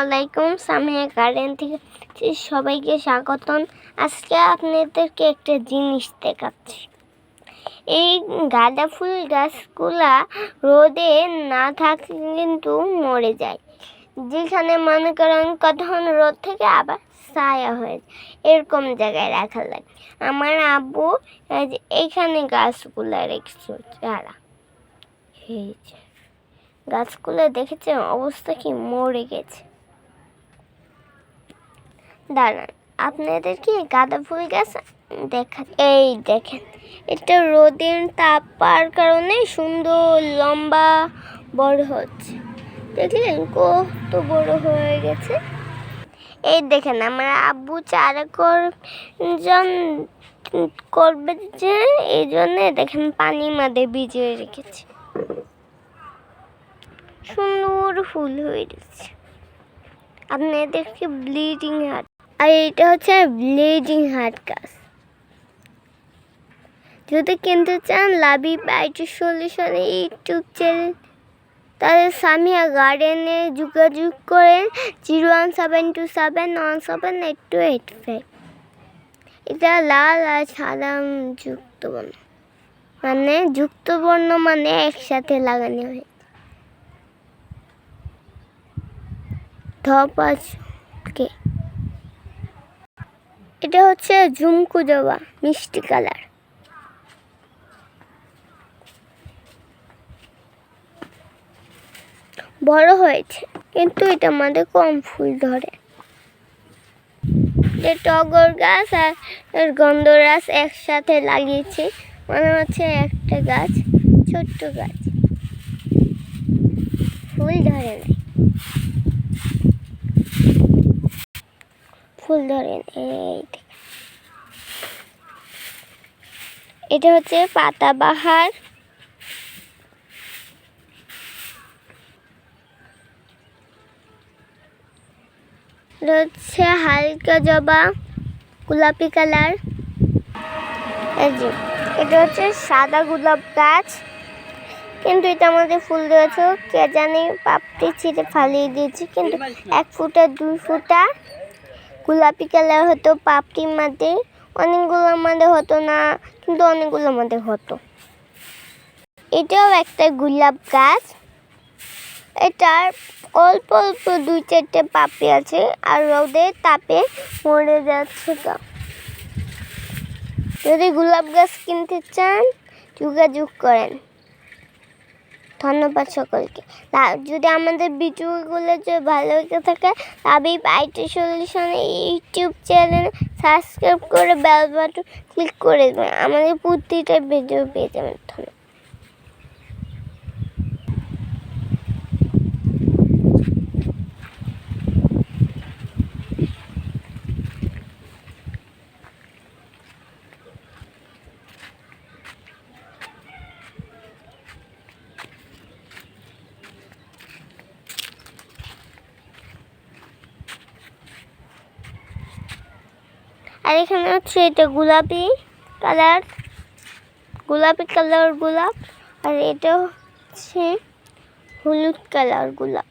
আলাইকুম সামিয়া গার্ডেন থেকে সবাইকে স্বাগতম। আজকে আপনাদেরকে একটা জিনিস দেখাচ্ছি। এই গাঁদা ফুল গাছগুলা রোদে না থাকলে কিন্তু মরে যায়। যেখানে মনে করেন কতক্ষণ রোদ থেকে আবার ছায়া হয়ে যায়। এরকম জায়গায় রাখা লাগে। আমার আব্বু এইখানে গাছগুলা রেখেছে চারা এই গাছগুলো দেখেছেন, অবস্থা কি মরে গেছে। দাঁড়ান, আপনাদের কি গাঁদা ফুল গাছ দেখা এই দেখেন, এটা রোদের তাপ পাওয়ার কারণে সুন্দর লম্বা বড় হচ্ছে। দেখলেন কত বড় হয়ে গেছে। এই দেখেন, আমার আব্বু চারা জন করবে যে, এই জন্য দেখেন পানির মধ্যে ভিজিয়ে রেখেছে। সুন্দর ফুল হয়ে গেছে। আপনাদেরকে ব্লিডিং হার্ট? আর এটা হচ্ছে ব্লিডিং হার্ট গাছ। যদি কিনতে চান, লাভি বাইটি সলিউশন ইউটিউব চ্যানেল তাহলে সামিয়া গার্ডেনে যোগাযোগ করেন zero one seven two seven one seven eight two eight five. এটা লাল আর সাদা যুক্ত বর্ণ মানে যুক্ত বর্ণ মানে একসাথে লাগানো হয়। ধপ আছে। এটা হচ্ছে ঝুমকু জবা মিষ্টি কালার। বড় হয়েছে, কিন্তু এটা আমাদের কম ফুল ধরে। যে টগর গাছ আর গন্ধরাস একসাথে লাগিয়েছি, মনে হচ্ছে একটা গাছ, ছোট্ট গাছ। ফুল ধরে নাই। ফুল ধরেন, এই এটা হচ্ছে পাতাবাহার হচ্ছে হালকা জবা, গোলাপি কালার। এই এটা হচ্ছে সাদা গোলাপ গাছ। কিন্তু এটা আমাদের ফুল দিয়েছে কে জানি, পাপড়ি ছিঁড়ে ফালিয়ে দিয়েছি। কিন্তু এক ফুটা, দুই ফুটা গোলাপি কালার হতো পাপড়ির মধ্যে অনেকগুলো মধ্যে হতো না, কিন্তু অনেকগুলো মধ্যে হতো। এটাও একটা গোলাপ গাছ। এটার অল্প অল্প দুই চারটে পাপড়ি আছে, আর রোদের তাপে মরে যাচ্ছে গা যদি গোলাপ গাছ কিনতে চান, যোগাযোগ করেন। ধন্যবাদ সকলকে। তা- যদি আমাদের ভিডিওগুলো যদি ভালো লেগে থাকে তবে IT solution YouTube channel subscribe করে বেল বাটন ক্লিক করে দেবেন। আমাদের প্রতিটা ভিডিও পেয়ে যাবেন। ধন্যবাদ। আর এখানে হচ্ছে এটা গোলাপি কালার গোলাপি কালার গোলাপ, আর এটা হচ্ছে হলুদ কালার গোলাপ।